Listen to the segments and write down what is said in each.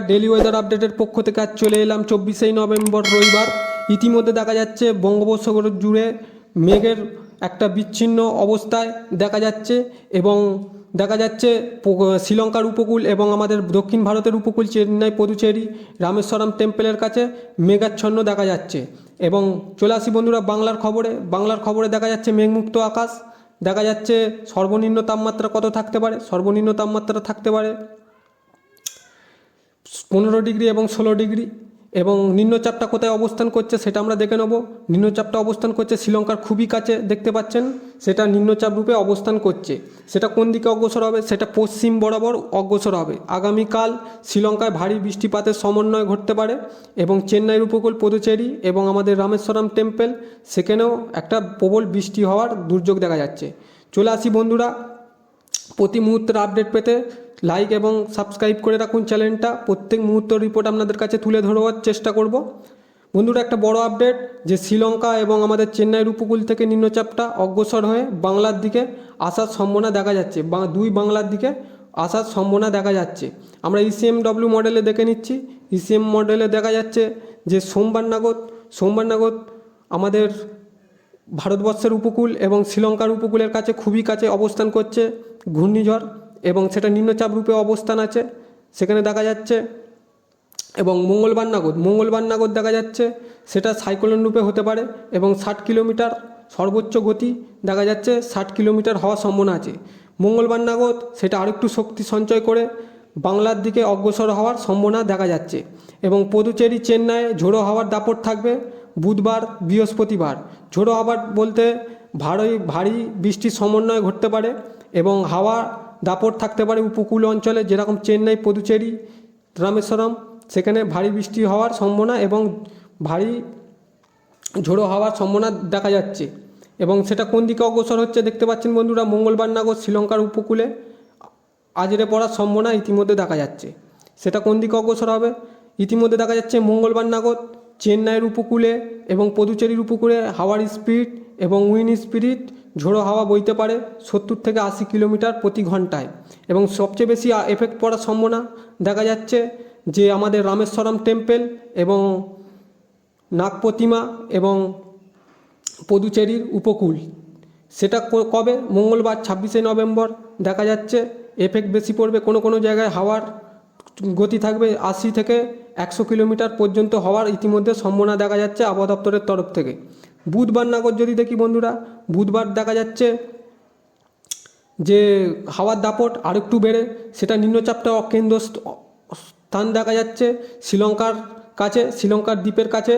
Daily weather আপডেটের পক্ষ থেকে আজ চলে এলাম চব্বিশে নভেম্বর রবিবার। ইতিমধ্যে দেখা যাচ্ছে বঙ্গোপসাগর জুড়ে মেঘের একটা বিচ্ছিন্ন অবস্থায় দেখা যাচ্ছে এবং দেখা যাচ্ছে শ্রীলঙ্কার উপকূল এবং আমাদের দক্ষিণ ভারতের উপকূল চেন্নাই, পদুচেরি, রামেশ্বরম টেম্পলের কাছে মেঘাচ্ছন্ন দেখা যাচ্ছে। এবং চলে আসি বন্ধুরা বাংলার খবরে। বাংলার খবরে দেখা যাচ্ছে মেঘমুক্ত আকাশ। দেখা যাচ্ছে সর্বনিম্ন তাপমাত্রা কত থাকতে পারে? সর্বনিম্ন তাপমাত্রা থাকতে পারে পনেরো ডিগ্রি এবং ষোলো ডিগ্রি এবং নিম্নচাপটা কোথায় অবস্থান করছে সেটা আমরা দেখে নেব। নিম্নচাপটা অবস্থান করছে শ্রীলঙ্কার খুবই কাছে দেখতে পাচ্ছেন। সেটা নিম্নচাপ রূপে অবস্থান করছে। সেটা কোন দিকে অগ্রসর হবে? সেটা পশ্চিম বরাবর অগ্রসর হবে। আগামীকাল শ্রীলঙ্কায় ভারী বৃষ্টিপাতের সমন্বয় ঘটতে পারে এবং চেন্নাইয়ের উপকূল পদুচেরি এবং আমাদের রামেশ্বরম টেম্পল, সেখানেও একটা প্রবল বৃষ্টি হওয়ার দুর্যোগ দেখা যাচ্ছে। চলে আসি বন্ধুরা প্রতি মুহূর্তের আপডেট পেতে লাইক এবং সাবস্ক্রাইব করে রাখুন চ্যানেলটা প্রত্যেক মুহূর্তের রিপোর্ট আপনাদের কাছে তুলে ধরবার চেষ্টা করব। বন্ধুরা, একটা বড় আপডেট যে শ্রীলঙ্কা এবং আমাদের চেন্নাইয়ের উপকূল থেকে নিম্নচাপটা অগ্রসর হয়ে বাংলার দিকে আসার সম্ভাবনা দেখা যাচ্ছে। বা দুই বাংলার দিকে আসার সম্ভাবনা দেখা যাচ্ছে। আমরা E ইসিএমডব্লিউ মডেলে দেখে নিচ্ছি। ইসিএম মডেলে দেখা যাচ্ছে যে সোমবার নাগদ সোমবার নাগদ আমাদের ভারতবর্ষের উপকূল এবং শ্রীলঙ্কার উপকূলের কাছে খুবই কাছে অবস্থান করছে ঘূর্ণিঝড় এবং সেটা নিম্নচাপ রূপে অবস্থান আছে। সেখানে দেখা যাচ্ছে এবং মঙ্গলবার নাগদ মঙ্গলবার নাগদ দেখা যাচ্ছে সেটা সাইক্লোন রূপে হতে পারে এবং ষাট কিলোমিটার সর্বোচ্চ গতি দেখা যাচ্ছে ষাট কিলোমিটার হওয়ার সম্ভাবনা আছে। মঙ্গলবার নাগদ সেটা আরেকটু শক্তি সঞ্চয় করে বাংলার দিকে অগ্রসর হওয়ার সম্ভাবনা দেখা যাচ্ছে এবং পদুচেরি চেন্নাই ঝোড়ো হাওয়ার দাপট থাকবে। বুধবার, বৃহস্পতিবার। ঝোড়ো হাওয়ার বলতে ভারী ভারী বৃষ্টির সমন্বয় ঘটতে পারে এবং হাওয়া দাপট থাকতে পারে উপকূল অঞ্চলে, যেরকম চেন্নাই, পদুচেরি, রামেশ্বরম। সেখানে ভারী বৃষ্টি হওয়ার সম্ভাবনা এবং ভারী ঝোড়ো হওয়ার সম্ভাবনা দেখা যাচ্ছে। এবং সেটা কোন দিকে অগ্রসর হচ্ছে দেখতে পাচ্ছেন বন্ধুরা, মঙ্গলবার নাগর শ্রীলঙ্কার উপকূলে আজরে পড়ার সম্ভাবনা ইতিমধ্যে দেখা যাচ্ছে। সেটা কোন দিকে অগ্রসর হবে? ইতিমধ্যে দেখা যাচ্ছে মঙ্গলবার নাগদ চেন্নাইয়ের উপকূলে এবং পদুচেরির উপকূলে হাওয়ার স্পিড এবং উইন স্পিরিট ঝোড়ো হাওয়া বইতে পারে সত্তর থেকে আশি কিলোমিটার প্রতি ঘন্টায়। এবং সবচেয়ে বেশি এফেক্ট পড়ার সম্ভাবনা দেখা যাচ্ছে যে আমাদের রামেশ্বরম টেম্পেল এবং নাগ প্রতিমা এবং পদুচেরির উপকূল। সেটা কবে? মঙ্গলবার ছাব্বিশে নভেম্বর দেখা যাচ্ছে। এফেক্ট বেশি পড়বে কোনো কোনো জায়গায় হাওয়ার গতি থাকবে আশি থেকে একশো কিলোমিটার পর্যন্ত হওয়ার ইতিমধ্যে সম্ভাবনা দেখা যাচ্ছে আবহাওয়া দপ্তরের তরফ থেকে। বুধবার নাগর যদি দেখি বন্ধুরা, বুধবার দেখা যাচ্ছে যে হাওয়ার দাপট আরেকটু বেড়ে, সেটা নিম্নচাপটা অকেন্দ্র স্থান দেখা যাচ্ছে শ্রীলঙ্কার কাছে শ্রীলঙ্কার দ্বীপের কাছে।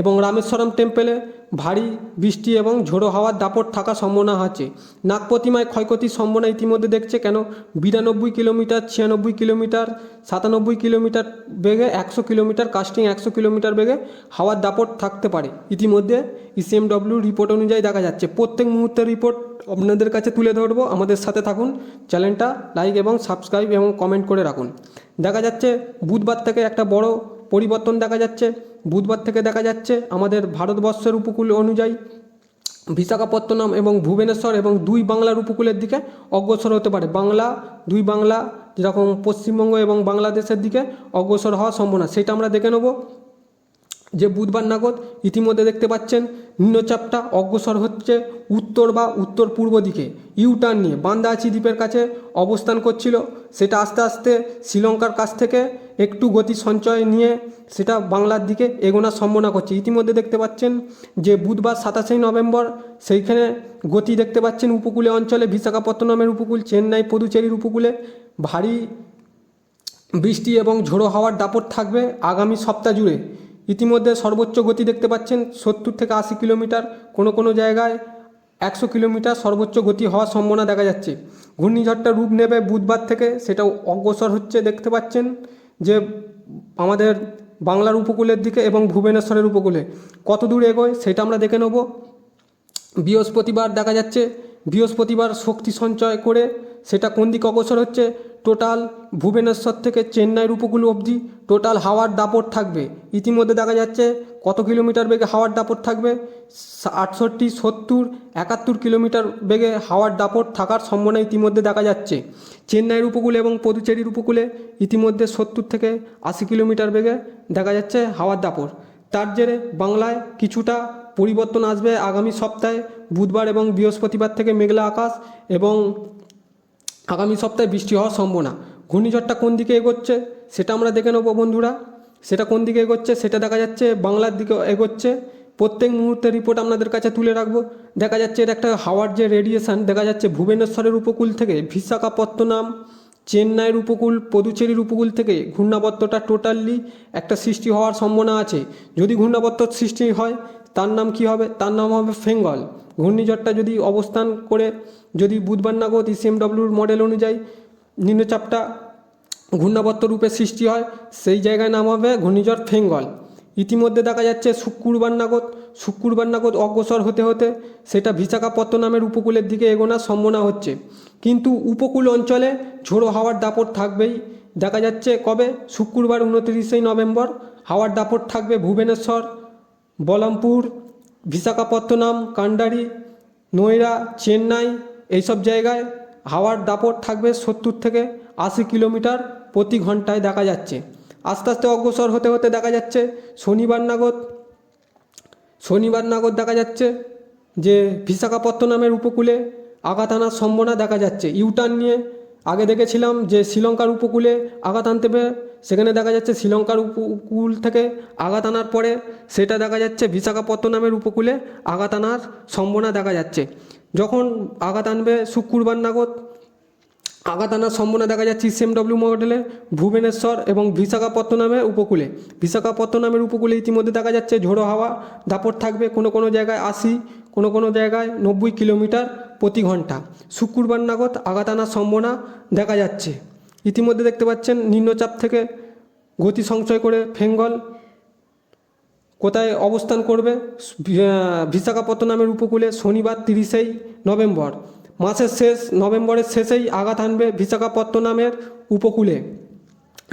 এবং রামেশ্বরম টেম্পলে ভারী বৃষ্টি এবং ঝোড়ো হাওয়ার দাপট থাকার সম্ভাবনা আছে। নাগ প্রতিমায় ক্ষয়ক্ষতির সম্ভাবনা ইতিমধ্যে দেখছে কেন? বিরানব্বই কিলোমিটার, ছিয়ানব্বই কিলোমিটার, সাতানব্বই কিলোমিটার বেগে, একশো কিলোমিটার, কাস্টিং একশো কিলোমিটার বেগে হাওয়ার দাপট থাকতে পারে। ইতিমধ্যে ইসিএমডব্লিউ রিপোর্ট অনুযায়ী দেখা যাচ্ছে। প্রত্যেক মুহূর্তের রিপোর্ট আপনাদের কাছে তুলে ধরবো। আমাদের সাথে থাকুন, চ্যানেলটা লাইক এবং সাবস্ক্রাইব এবং কমেন্ট করে রাখুন। দেখা যাচ্ছে বুধবার থেকে একটা বড় পরিবর্তন দেখা যাচ্ছে, বুধবার থেকে দেখা যাচ্ছে আমাদের ভারতবর্ষের উপকূল অনুযায়ী বিশাখাপত্তনম এবং ভুবনেশ্বর এবং দুই বাংলার উপকূলের দিকে অগ্রসর হতে পারে। বাংলা, দুই বাংলা যেরকম পশ্চিমবঙ্গ এবং বাংলাদেশের দিকে অগ্রসর হওয়ার সম্ভাবনা, সেটা আমরা দেখে নেব। যে বুধবার নাগদ ইতিমধ্যে দেখতে পাচ্ছেন, নিম্নচাপটা অগ্রসর হচ্ছে উত্তর বা উত্তর পূর্ব দিকে। ইউটার্ন নিয়ে বান্দাচি দ্বীপের কাছে অবস্থান করছিল। সেটা আস্তে আস্তে শ্রীলঙ্কার কাছ থেকে একটু গতি সঞ্চয় নিয়ে সেটা বাংলার দিকে এগোনার সম্ভাবনা করছে। ইতিমধ্যে দেখতে পাচ্ছেন যে বুধবার সাতাশে নভেম্বর সেইখানে গতি দেখতে পাচ্ছেন উপকূলে অঞ্চলে বিশাখাপত্তনমের উপকূল, চেন্নাই, পদুচেরির উপকূলে। ভারী বৃষ্টি এবং ঝোড়ো হাওয়ার দাপট থাকবে আগামী সপ্তাহ জুড়ে। ইতিমধ্যে সর্বোচ্চ গতি দেখতে পাচ্ছেন সত্তর থেকে আশি কিলোমিটার কোনো কোনো জায়গায় একশো কিলোমিটার সর্বোচ্চ গতি হওয়ার সম্ভাবনা দেখা যাচ্ছে। ঘূর্ণিঝড়টা রূপ নেবে বুধবার থেকে, সেটাও অগ্রসর হচ্ছে দেখতে পাচ্ছেন যে আমাদের বাংলার উপকূলের দিকে এবং ভুবনেশ্বরের উপকূলে। কত দূর এগোয় সেটা আমরা দেখে নেব। বৃহস্পতিবার দেখা যাচ্ছে, বৃহস্পতিবার শক্তি সঞ্চয় করে সেটা কোন দিকে অগ্রসর হচ্ছে? টোটাল ভুবনেশ্বর থেকে চেন্নাইয়ের উপকূল অবধি টোটাল হাওয়ার দাপট থাকবে। ইতিমধ্যে দেখা যাচ্ছে কত কিলোমিটার বেগে হাওয়ার দাপট থাকবে? আটষট্টি, সত্তর, একাত্তর কিলোমিটার বেগে হাওয়ার দাপট থাকার সম্ভাবনা ইতিমধ্যে দেখা যাচ্ছে। চেন্নাইয়ের উপকূলে এবং পদুচেরির উপকূলে ইতিমধ্যে সত্তর থেকে আশি কিলোমিটার বেগে দেখা যাচ্ছে হাওয়ার দাপট। তার জেরে বাংলায় কিছুটা পরিবর্তন আসবে আগামী সপ্তাহে, বুধবার এবং বৃহস্পতিবার থেকে মেঘলা আকাশ এবং আগামী সপ্তাহে বৃষ্টি হওয়ার সম্ভাবনা। ঘূর্ণিঝড়টা কোন দিকে এগোচ্ছে সেটা আমরা দেখে নেব বন্ধুরা। সেটা কোন দিকে এগোচ্ছে সেটা দেখা যাচ্ছে, বাংলার দিকে এগোচ্ছে। প্রত্যেক মুহূর্তের রিপোর্ট আপনাদের কাছে তুলে রাখব। দেখা যাচ্ছে এর একটা হাওয়ার যে রেডিয়েশন দেখা যাচ্ছে ভুবনেশ্বরের উপকূল থেকে বিশাখাপত্তনম চেন্নাইয়ের উপকূল, পদুচেরির উপকূল থেকে ঘূর্ণাবর্তটা টোটালি একটা সৃষ্টি হওয়ার সম্ভাবনা আছে। যদি ঘূর্ণাবর্ত সৃষ্টি হয় তার নাম কি হবে? তার নাম হবে ফেঙ্গল। ঘূর্ণিঝড়টা যদি অবস্থান করে, যদি বুধবার নাগদ ইসিএমডব্লিউর মডেল অনুযায়ী নিম্নচাপটা ঘূর্ণাবর্ত রূপে সৃষ্টি হয়, সেই জায়গায় নাম হবে ঘূর্ণিঝড় ফেঙ্গল। ইতিমধ্যে দেখা যাচ্ছে শুক্রবার নাগদ শুক্রবার নাগদ অগ্রসর হতে হতে সেটা বিশাখাপত্তনমের উপকূলের দিকে এগোনার সম্ভাবনা হচ্ছে। কিন্তু উপকূল অঞ্চলে ঝোড়ো হাওয়ার দাপট থাকবেই। দেখা যাচ্ছে কবে? শুক্রবার, উনত্রিশে নভেম্বর, হাওয়ার দাপট থাকবে ভুবনেশ্বর বলমপুর, বিশাখাপত্তনম, কান্ডারি নয়রা চেন্নাই এইসব জায়গায় হাওয়ার দাপট থাকবে সত্তর থেকে আশি কিলোমিটার প্রতি ঘন্টায় দেখা যাচ্ছে। আস্তে আস্তে অগ্রসর হতে হতে দেখা যাচ্ছে শনিবার নাগদ শনিবার নাগদ দেখা যাচ্ছে যে বিশাখাপত্তনমের উপকূলে আঘাত আনার সম্ভাবনা দেখা যাচ্ছে। ইউটার্ন নিয়ে আগে দেখেছিলাম যে শ্রীলঙ্কার উপকূলে আঘাত আনতে হবে সেখানে দেখা যাচ্ছে শ্রীলঙ্কার উপকূল থেকে আঘাত আনার পরে সেটা দেখা যাচ্ছে বিশাখাপত্তনমের উপকূলে আঘাত আনার সম্ভাবনা দেখা যাচ্ছে। যখন আঘাত আনবে শুক্রবার নাগদ, আঘাত আনার সম্ভাবনা দেখা যাচ্ছে সিএমডব্লিউ মডেলে ভুবনেশ্বর এবং বিশাখাপত্তনমের উপকূলে। বিশাখাপত্তনমের উপকূলে ইতিমধ্যে দেখা যাচ্ছে ঝোড়ো হাওয়া, দাপট থাকবে কোনো কোনো জায়গায় আশি, কোনো কোনো জায়গায় নব্বই কিলোমিটার। প্রতি ঘণ্টা। শুক্রবার নাগদ আঘাত আনার সম্ভাবনা দেখা যাচ্ছে। ইতিমধ্যে দেখতে পাচ্ছেন নিম্নচাপ থেকে গতি সংশয় করে ফেঙ্গল কোথায় অবস্থান করবে? বিশাখাপত্তনমের উপকূলে শনিবার তিরিশেই নভেম্বর। মাসের শেষ, নভেম্বরের শেষেই আঘাত আনবে বিশাখাপত্তনমের উপকূলে।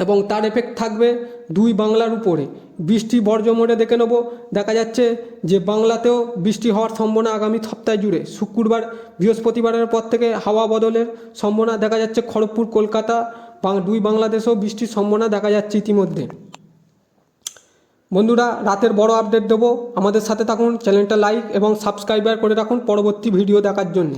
এবং তার এফেক্ট থাকবে দুই বাংলার উপরে। বৃষ্টি বর্জমোড়ে দেখে নেব। দেখা যাচ্ছে যে বাংলাতেও বৃষ্টি হওয়ার সম্ভাবনা আগামী সপ্তাহে জুড়ে। শুক্রবার, বৃহস্পতিবারের পর থেকে হাওয়া বদলের সম্ভাবনা দেখা যাচ্ছে খড়গপুর, কলকাতা দুই বাংলাদেশেও বৃষ্টির সম্ভাবনা দেখা যাচ্ছে ইতিমধ্যে। বন্ধুরা, রাতের বড় আপডেট দেবো। আমাদের সাথে থাকুন, চ্যানেলটা লাইক এবং সাবস্ক্রাইবার করে রাখুন পরবর্তী ভিডিও দেখার জন্য।